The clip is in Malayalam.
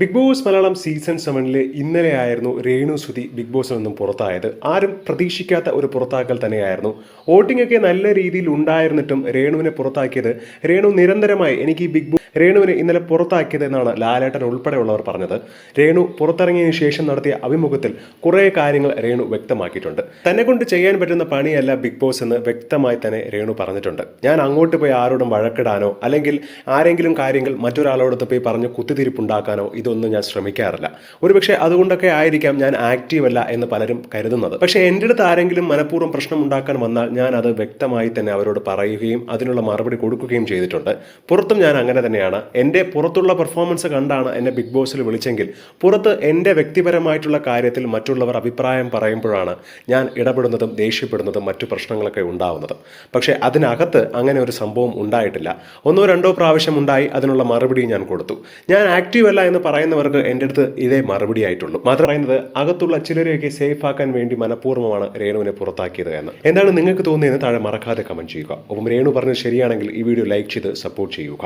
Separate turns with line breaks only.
ബിഗ് ബോസ് മലയാളം സീസൺ സെവനിലെ ഇന്നലെയായിരുന്നു രേണു സുതി ബിഗ് ബോസിൽ നിന്നും പുറത്തായത്. ആരും പ്രതീക്ഷിക്കാത്ത ഒരു പുറത്താക്കൽ തന്നെയായിരുന്നു. വോട്ടിംഗ് ഒക്കെ നല്ല രീതിയിൽ ഉണ്ടായിരുന്നിട്ടും രേണുവിനെ പുറത്താക്കിയത് രേണു നിരന്തരമായി എനിക്ക് ബിഗ് ബോസ് രേണുവിനെ ഇന്നലെ പുറത്താക്കിയത് എന്നാണ് ലാലേട്ടൻ ഉൾപ്പെടെയുള്ളവർ പറഞ്ഞത്. രേണു പുറത്തിറങ്ങിയതിനു ശേഷം നടത്തിയ അഭിമുഖത്തിൽ കുറേ കാര്യങ്ങൾ രേണു വ്യക്തമാക്കിയിട്ടുണ്ട്. തന്നെ കൊണ്ട് ചെയ്യാൻ പറ്റുന്ന പണിയല്ല ബിഗ് ബോസ് എന്ന് വ്യക്തമായി തന്നെ രേണു പറഞ്ഞിട്ടുണ്ട്. ഞാൻ അങ്ങോട്ട് പോയി ആരോടും വഴക്കിടാനോ അല്ലെങ്കിൽ ആരെങ്കിലും കാര്യങ്ങൾ മറ്റൊരാളോടൊത്ത് പോയി പറഞ്ഞ് കുത്തിത്തിരിപ്പുണ്ടാക്കാനോ ഇതൊന്നും ഞാൻ ശ്രമിക്കാറില്ല. ഒരുപക്ഷെ അതുകൊണ്ടൊക്കെ ആയിരിക്കാം ഞാൻ ആക്റ്റീവ് അല്ല എന്ന് പലരും കരുതുന്നത്. പക്ഷേ എന്റെ അടുത്ത് ആരെങ്കിലും മനഃപൂർവം പ്രശ്നം ഉണ്ടാക്കാൻ വന്നാൽ ഞാൻ അത് വ്യക്തമായി തന്നെ അവരോട് പറയുകയും അതിനുള്ള മറുപടി കൊടുക്കുകയും ചെയ്തിട്ടുണ്ട്. പുറത്തും ഞാൻ അങ്ങനെ തന്നെയാണ്. എന്റെ പുറത്തുള്ള പെർഫോമൻസ് കണ്ടാണ് എന്നെ ബിഗ് ബോസിൽ വിളിച്ചെങ്കിൽ പുറത്ത് എന്റെ വ്യക്തിപരമായിട്ടുള്ള കാര്യത്തിൽ മറ്റുള്ളവർ അഭിപ്രായം പറയുമ്പോഴാണ് ഞാൻ ഇടപെടുന്നതും ദേഷ്യപ്പെടുന്നതും മറ്റു പ്രശ്നങ്ങളൊക്കെ ഉണ്ടാവുന്നത്. പക്ഷേ അതിനകത്ത് അങ്ങനെ ഒരു സംഭവം ഉണ്ടായിട്ടില്ല. ഒന്നോ രണ്ടോ പ്രാവശ്യം ഉണ്ടായി അതിനുള്ള മറുപടി ഞാൻ കൊടുത്തു. ഞാൻ ആക്റ്റീവ് അല്ല എന്ന് പറയുന്നവർക്ക് എന്റെ അടുത്ത് ഇതേ മറുപടി ആയിട്ടുള്ളൂ. മാത്രം പറയുന്നത് അകത്തുള്ള ചിലരെയൊക്കെ സേഫ് ആക്കാൻ വേണ്ടി മനഃപൂർവമാണ് രേണുവിനെ പുറത്താക്കിയത് എന്ന്. എന്താണ് നിങ്ങൾക്ക് തോന്നിയെന്ന് താഴെ മറക്കാതെ കമന്റ് ചെയ്യുക. ഒപ്പം രേണു പറഞ്ഞത് ശരിയാണെങ്കിൽ ഈ വീഡിയോ ലൈക്ക് ചെയ്ത് സപ്പോർട്ട് ചെയ്യുക.